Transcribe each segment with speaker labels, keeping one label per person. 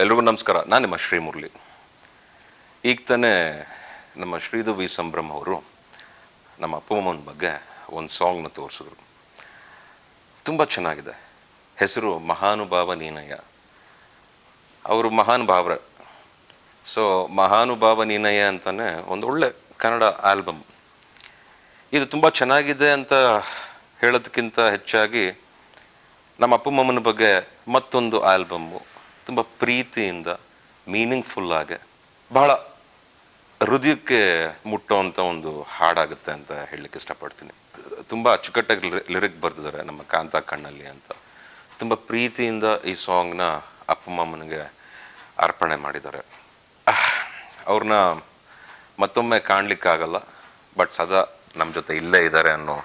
Speaker 1: ಎಲ್ರಿಗೂ ನಮಸ್ಕಾರ. ನಾನು ನಿಮ್ಮ ಶ್ರೀಮುರಳಿ ಈಗ ತಾನೇ ನಮ್ಮ ಶ್ರೀಧು ವಿ ಸಂಭ್ರಮ್ ಅವರು ನಮ್ಮ ಅಪ್ಪಮ್ಮನ ಬಗ್ಗೆ ಒಂದು ಸಾಂಗ್ನ ತೋರಿಸಿದ್ರು. ತುಂಬ ಚೆನ್ನಾಗಿದೆ. ಹೆಸರು ಮಹಾನುಭಾವ ನೀನಯ್ಯ. ಅವರು ಮಹಾನುಭಾವರ ಸೊ ಮಹಾನುಭಾವ ನೀನಯ್ಯ ಅಂತಾನೆ ಒಂದು ಒಳ್ಳೆ ಕನ್ನಡ ಆಲ್ಬಮ್ ಇದು ತುಂಬ ಚೆನ್ನಾಗಿದೆ ಅಂತ ಹೇಳೋದಕ್ಕಿಂತ ಹೆಚ್ಚಾಗಿ ನಮ್ಮ ಅಪ್ಪಮ್ಮನ ಬಗ್ಗೆ ಮತ್ತೊಂದು ಆಲ್ಬಮ್ಮು ತುಂಬ ಪ್ರೀತಿಯಿಂದ ಮೀನಿಂಗ್ಫುಲ್ ಆಗಿ ಬಹಳ ಹೃದಯಕ್ಕೆ ಮುಟ್ಟುವಂಥ ಒಂದು ಹಾಡಾಗುತ್ತೆ ಅಂತ ಹೇಳಲಿಕ್ಕೆ ಇಷ್ಟಪಡ್ತೀನಿ. ತುಂಬ ಅಚ್ಚುಕಟ್ಟಾಗಿ ಲಿರಿಕ್ ಬರೆದಿದ್ದಾರೆ ನಮ್ಮ ಕಾಂತ ಕಣ್ಣಲ್ಲಿ ಅಂತ. ತುಂಬ ಪ್ರೀತಿಯಿಂದ ಈ ಸಾಂಗ್ನ ಅಪ್ಪಮ್ಮನಿಗೆ ಅರ್ಪಣೆ ಮಾಡಿದ್ದಾರೆ. ಅವ್ರನ್ನ ಮತ್ತೊಮ್ಮೆ ಕಾಣಲಿಕ್ಕಾಗಲ್ಲ, ಬಟ್ ಸದಾ ನಮ್ಮ ಜೊತೆ ಇಲ್ಲೇ ಇದ್ದಾರೆ ಅನ್ನೋ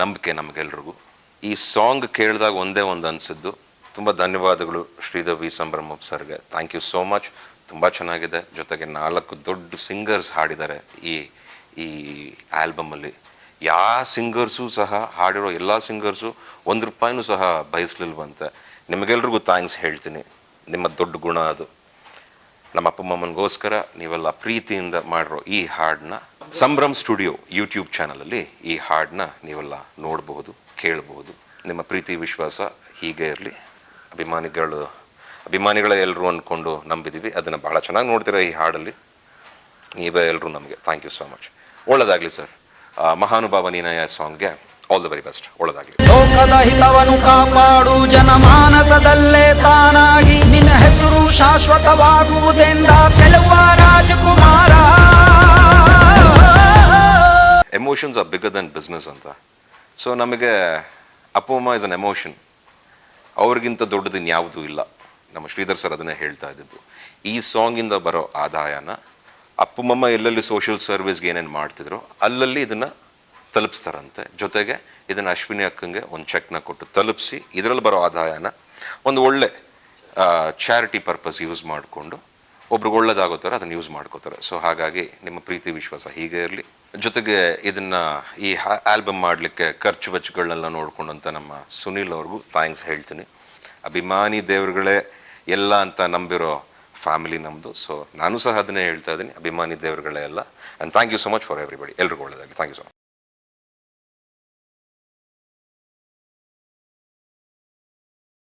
Speaker 1: ನಂಬಿಕೆ ನಮಗೆಲ್ರಿಗೂ. ಈ ಸಾಂಗ್ ಕೇಳಿದಾಗ ಒಂದೇ ಒಂದು ಅನಿಸಿದ್ದು ತುಂಬ ಧನ್ಯವಾದಗಳು ಶ್ರೀಧರ್ ವಿ ಸಂಭ್ರಮ ಸರ್ಗೆ. ಥ್ಯಾಂಕ್ ಯು ಸೋ ಮಚ್ ತುಂಬ ಚೆನ್ನಾಗಿದೆ. ಜೊತೆಗೆ ನಾಲ್ಕು ದೊಡ್ಡ ಸಿಂಗರ್ಸ್ ಹಾಡಿದ್ದಾರೆ ಈ ಈ ಆಲ್ಬಮಲ್ಲಿ. ಯಾವ ಸಿಂಗರ್ಸು ಸಹ ಹಾಡಿರೋ ಎಲ್ಲ ಸಿಂಗರ್ಸು ಒಂದು ರೂಪಾಯಿನೂ ಸಹ ಬಯಸ್ಲಿಲ್ವಂತೆ. ನಿಮಗೆಲ್ರಿಗೂ ಥ್ಯಾಂಕ್ಸ್ ಹೇಳ್ತೀನಿ. ನಿಮ್ಮ ದೊಡ್ಡ ಗುಣ ಅದು. ನಮ್ಮ ಅಪ್ಪ ಅಮ್ಮನಿಗೋಸ್ಕರ ನೀವೆಲ್ಲ ಪ್ರೀತಿಯಿಂದ ಮಾಡಿರೋ ಈ ಹಾಡನ್ನ ಸಂಭ್ರಮ್ ಸ್ಟುಡಿಯೋ ಯೂಟ್ಯೂಬ್ ಚಾನಲಲ್ಲಿ ಈ ಹಾಡನ್ನ ನೀವೆಲ್ಲ ನೋಡಬಹುದು, ಕೇಳಬಹುದು. ನಿಮ್ಮ ಪ್ರೀತಿ, ವಿಶ್ವಾಸ ಹೀಗೆ ಇರಲಿ. ಅಭಿಮಾನಿಗಳು ಅಭಿಮಾನಿಗಳೇ ಎಲ್ಲರೂ ಅಂದ್ಕೊಂಡು ನಂಬಿದ್ದೀವಿ ಅದನ್ನು ಬಹಳ ಚೆನ್ನಾಗಿ ನೋಡ್ತೀರಾ ಈ ಹಾಡಲ್ಲಿ. ನೀವೇ ಎಲ್ಲರೂ ನಮಗೆ ಥ್ಯಾಂಕ್ ಯು ಸೋ ಮಚ್ ಒಳ್ಳೆದಾಗಲಿ ಸರ್ ಮಹಾನುಭಾವ ನೀನಯ ಸಾಂಗ್ಗೆ ಆಲ್ ದ ವೆರಿ ಬೆಸ್ಟ್ ಒಳ್ಳೆದಾಗಲಿ.
Speaker 2: ಲೋಕದ ಹಿತವನ್ನು ಕಾಪಾಡು ಜನಮಾನಸದಲ್ಲೇ ತಾನಾಗಿ ನಿನ್ನ ಹೆಸರು ಶಾಶ್ವತವಾಗುವುದೆಂದ ಚೆಲುವ ರಾಜಕುಮಾರ.
Speaker 1: Emotions are bigger than business ಅಂತ. ಸೊ ನಮಗೆ ಅಪೋಮ ಇಸ್ ಅನ್ ಎಮೋಷನ್ ಅವ್ರಿಗಿಂತ ದೊಡ್ಡದು ಇನ್ಯಾವುದೂ ಇಲ್ಲ. ನಮ್ಮ ಶ್ರೀಧರ್ ಸರ್ ಅದನ್ನು ಹೇಳ್ತಾ ಇದ್ದಿದ್ದು. ಈ ಸಾಂಗಿಂದ ಬರೋ ಆದಾಯನ ಅಪ್ಪಮ್ಮ ಎಲ್ಲೆಲ್ಲಿ ಸೋಷಿಯಲ್ ಸರ್ವಿಸ್ಗೆ ಏನೇನು ಮಾಡ್ತಿದ್ರು ಅಲ್ಲಲ್ಲಿ ಇದನ್ನು ತಲುಪಿಸ್ತಾರಂತೆ. ಜೊತೆಗೆ ಇದನ್ನು ಅಶ್ವಿನಿ ಅಕ್ಕಂಗೆ ಒಂದು ಚೆಕ್ನ ಕೊಟ್ಟು ತಲುಪಿಸಿ ಇದರಲ್ಲಿ ಬರೋ ಆದಾಯನ ಒಂದು ಒಳ್ಳೆ ಚಾರಿಟಿ ಪರ್ಪಸ್ ಯೂಸ್ ಮಾಡಿಕೊಂಡು ಒಬ್ರಿಗೆ ಒಳ್ಳೇದಾಗೋ ಥರ ಅದನ್ನು ಯೂಸ್ ಮಾಡ್ಕೋತಾರೆ. ಸೊ ಹಾಗಾಗಿ ನಿಮ್ಮ ಪ್ರೀತಿ, ವಿಶ್ವಾಸ ಹೀಗೆ ಇರಲಿ. ಜೊತೆಗೆ ಇದನ್ನು ಈ ಆಲ್ಬಮ್ ಮಾಡಲಿಕ್ಕೆ ಖರ್ಚು ವೆಚ್ಚಗಳನ್ನೆಲ್ಲ ನೋಡಿಕೊಂಡಂತ ನಮ್ಮ ಸುನೀಲ್ ಅವ್ರಿಗೂ ಥ್ಯಾಂಕ್ಸ್ ಹೇಳ್ತೀನಿ. ಅಭಿಮಾನಿ ದೇವರುಗಳೇ ಎಲ್ಲ ಅಂತ ನಂಬಿರೋ ಫ್ಯಾಮಿಲಿ ನಮ್ಮದು ಸೊ ನಾನು ಸಹ ಅದನ್ನೇ ಹೇಳ್ತಾ ಇದ್ದೀನಿ. ಅಭಿಮಾನಿ ದೇವರುಗಳೇ ಎಲ್ಲ. And thank you so much for everybody ಎಲ್ರಿಗೂ ಒಳ್ಳೆಯದಾಗಲಿ ಥ್ಯಾಂಕ್ ಯು ಸೊ ಮಚ್